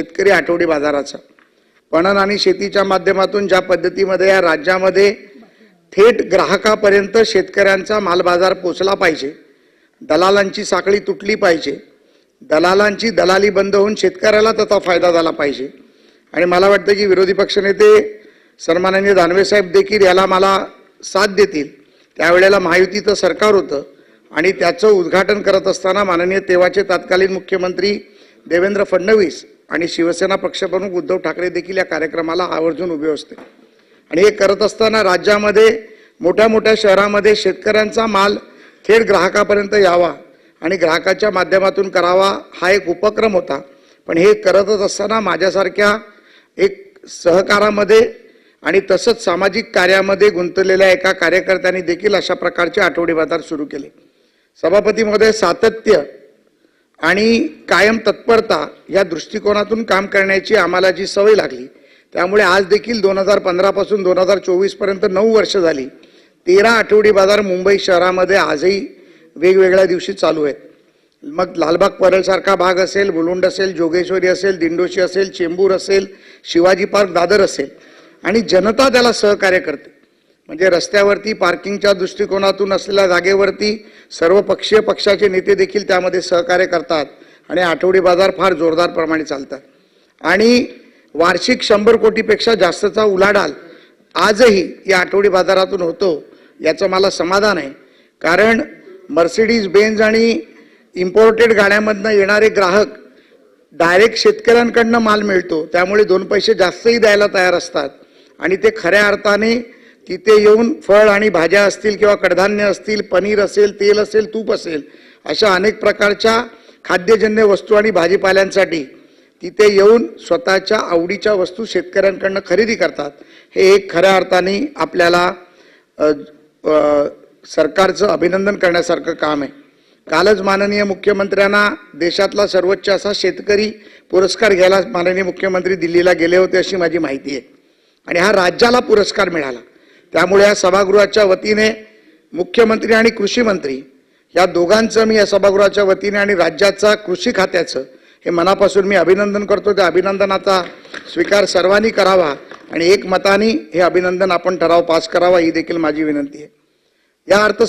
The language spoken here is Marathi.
शेतकरी आठवडी बाजाराचा. पणन आणि शेतीच्या माध्यमातून ज्या पद्धतीमध्ये या राज्यामध्ये थेट ग्राहकापर्यंत शेतकऱ्यांचा माल बाजार पोचला पाहिजे दलालांची साखळी तुटली पाहिजे दलालांची दलाली बंद होऊन शेतकऱ्याला त्याचा फायदा झाला पाहिजे. आणि मला वाटतं की विरोधी पक्षनेते सन्माननीय दानवेसाहेब देखील याला मला साथ देतील. त्यावेळेला महायुतीचं सरकार होतं आणि त्याचं उद्घाटन करत असताना माननीय तेव्हाचे तत्कालीन मुख्यमंत्री देवेंद्र फडणवीस आणि शिवसेना पक्षप्रमुख उद्धव ठाकरे देखील या कार्यक्रमाला आवर्जून उभे असते. आणि हे करत असताना राज्यामध्ये मोठ्या मोठ्या शहरामध्ये शेतकऱ्यांचा माल थेट ग्राहकापर्यंत यावा आणि ग्राहकाच्या माध्यमातून करावा हा एक उपक्रम होता. पण हे करतच असताना माझ्यासारख्या एक सहकारामध्ये आणि तसंच सामाजिक कार्यामध्ये गुंतलेल्या एका कार्यकर्त्यांनी देखील अशा प्रकारचे आठवडी बाजार सुरू केले. सभापती महोदय सातत्य आणि कायम तत्परता या दृष्टिकोनातून काम करण्याची आम्हाला जी सवय लागली त्यामुळे आज देखील दोन हजार पंधरापासून दोन हजार चोवीसपर्यंत नऊ वर्ष झाली. तेरा आठवडी बाजार मुंबई शहरामध्ये आजही वेगवेगळ्या दिवशी चालू आहेत. मग लालबाग परळसारखा भाग असेल बुलुंड असेल जोगेश्वरी असेल दिंडोशी असेल चेंबूर असेल शिवाजी पार्क दादर असेल. आणि जनता त्याला सहकार्य करते. म्हणजे रस्त्यावरती पार्किंगच्या दृष्टिकोनातून असलेल्या जागेवरती सर्व पक्षीय पक्षाचे नेते देखील त्यामध्ये सहकार्य करतात आणि आठवडी बाजार फार जोरदार प्रमाणे चालतात. आणि वार्षिक शंभर कोटीपेक्षा जास्तचा उलाढाल आजही या आठवडी बाजारातून होतो याचं मला समाधान आहे. कारण मर्सिडीज बेन्झ आणि इम्पोर्टेड गाड्यामधनं येणारे ग्राहक डायरेक्ट शेतकऱ्यांकडनं माल मिळतो त्यामुळे दोन पैसे जास्तही द्यायला तयार असतात. आणि ते खऱ्या अर्थाने तिथे येऊन फळ आणि भाज्या असतील किंवा कडधान्य असतील पनीर असेल तेल असेल तूप असेल अशा अनेक प्रकारच्या खाद्यजन्य वस्तू आणि भाजीपाल्यांसाठी तिथे येऊन स्वतःच्या आवडीच्या वस्तू शेतकऱ्यांकडनं खरेदी करतात. हे एक खऱ्या अर्थाने आपल्याला सरकारचं अभिनंदन करण्यासारखं काम आहे. कालच माननीय मुख्यमंत्र्यांना देशातला सर्वोच्च असा शेतकरी पुरस्कार घ्यायला माननीय मुख्यमंत्री दिल्लीला गेले होते अशी माझी माहिती आहे. आणि हा राज्याला पुरस्कार मिळाला. त्यामुळे या सभागृहाच्या वतीने मुख्यमंत्री आणि कृषी मंत्री या दोघांचं मी या सभागृहाच्या वतीने आणि राज्याचा कृषी खात्याचं हे मनापासून मी अभिनंदन करतो. त्या अभिनंदनाचा स्वीकार सर्वांनी करावा आणि एकमताने हे अभिनंदन आपण ठराव पास करावा ही देखील माझी विनंती आहे. या अर्थसंकल्प